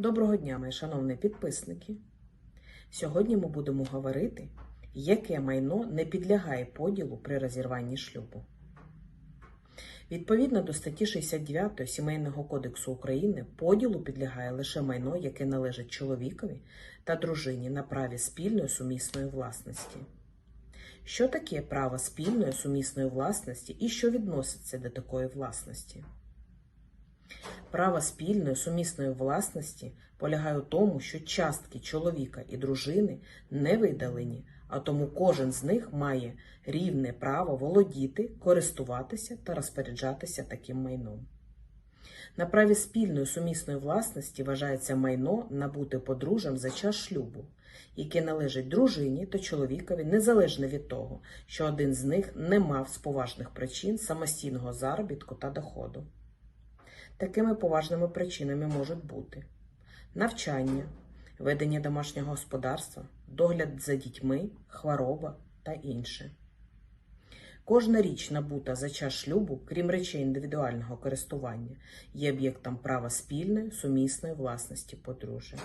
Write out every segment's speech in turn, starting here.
Доброго дня, мої шановні підписники. Сьогодні ми будемо говорити, яке майно не підлягає поділу при розірванні шлюбу. Відповідно до статті 69 Сімейного кодексу України, поділу підлягає лише майно, яке належить чоловікові та дружині на праві спільної сумісної власності. Що таке право спільної сумісної власності і що відноситься до такої власності? Право спільної сумісної власності полягає у тому, що частки чоловіка і дружини не видалені, а тому кожен з них має рівне право володіти, користуватися та розпоряджатися таким майном. На праві спільної сумісної власності вважається майно набуте подружжям за час шлюбу, яке належить дружині та чоловікові незалежно від того, що один з них не мав з поважних причин самостійного заробітку та доходу. Такими поважними причинами можуть бути навчання, ведення домашнього господарства, догляд за дітьми, хвороба та інше. Кожна річ, набута за час шлюбу, крім речей індивідуального користування, є об'єктом права спільної сумісної власності подружжя.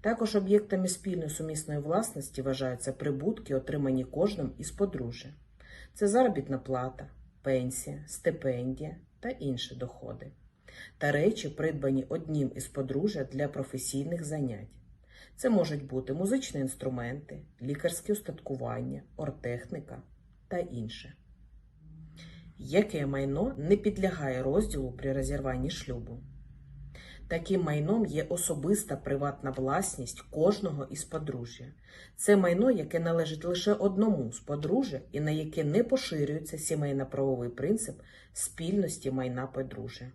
Також об'єктами спільної сумісної власності вважаються прибутки, отримані кожним із подружжя. Це заробітна плата, пенсія, стипендія та інші доходи, та речі, придбані одним із подружжя для професійних занять. Це можуть бути музичні інструменти, лікарське устаткування, ортехніка та інше. Яке майно не підлягає розділу при розірванні шлюбу? Таким майном є особиста приватна власність кожного із подружжя. Це майно, яке належить лише одному з подружжя і на яке не поширюється сімейно-правовий принцип спільності майна подружжя.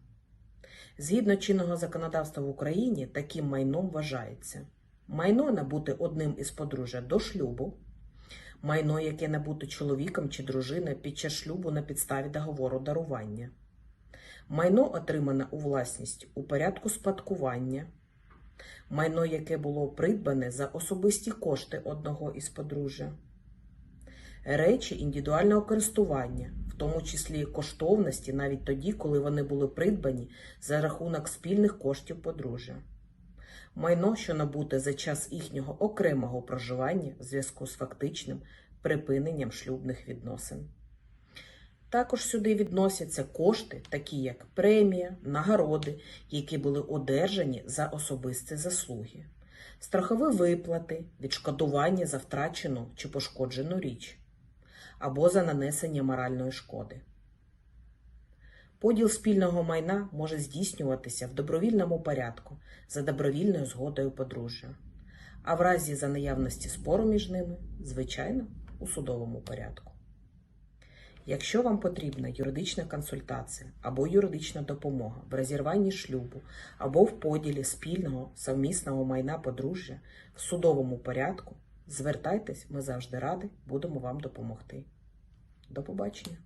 Згідно чинного законодавства в Україні, таким майном вважається майно набуте одним із подружжя до шлюбу, майно, яке набуте чоловіком чи дружиною під час шлюбу на підставі договору дарування. Майно отримане у власність у порядку спадкування, майно, яке було придбане за особисті кошти одного із подружжя, речі індивідуального користування, в тому числі коштовності навіть тоді, коли вони були придбані за рахунок спільних коштів подружжя, майно, що набуте за час їхнього окремого проживання в зв'язку з фактичним припиненням шлюбних відносин. Також сюди відносяться кошти, такі як премія, нагороди, які були одержані за особисті заслуги, страхові виплати, відшкодування за втрачену чи пошкоджену річ, або за нанесення моральної шкоди. Поділ спільного майна може здійснюватися в добровільному порядку за добровільною згодою подружжя, а в разі за наявності спору між ними, звичайно, у судовому порядку. Якщо вам потрібна юридична консультація або юридична допомога в розірванні шлюбу або в поділі спільного совмісного майна подружжя в судовому порядку, звертайтесь, ми завжди раді будемо вам допомогти. До побачення!